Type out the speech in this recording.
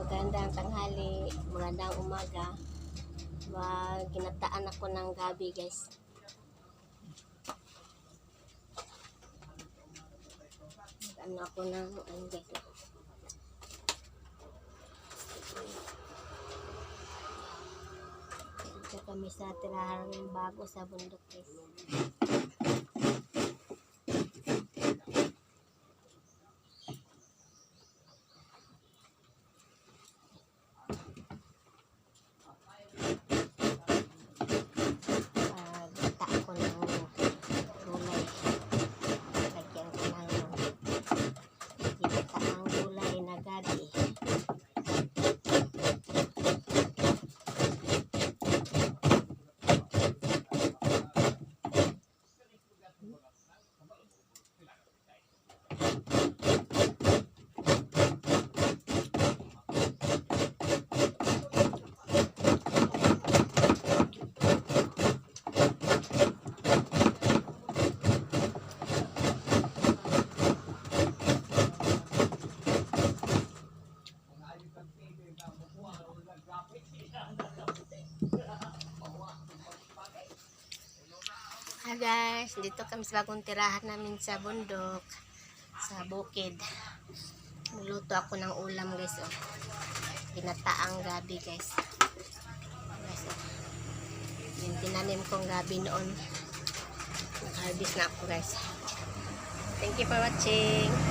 Magandang tanghali, magandang umaga. Mag ginataan ako ng gabi, guys. Ano ako ng ano guys. Dito kami sa tirahan bago sa bundok, guys. Ah, gata ako ng gulay. Lagyan ko ng gata ng gulay na gabi. Hi guys, dito kami sa bagong tirahan namin sa bundok, sa bukid. Niluto ako ng ulam guys, oh. Pinataang gabi guys. Guys, oh. Yung tinanim kong gabi noon. Nag-harvest na ako guys. Thank you for watching.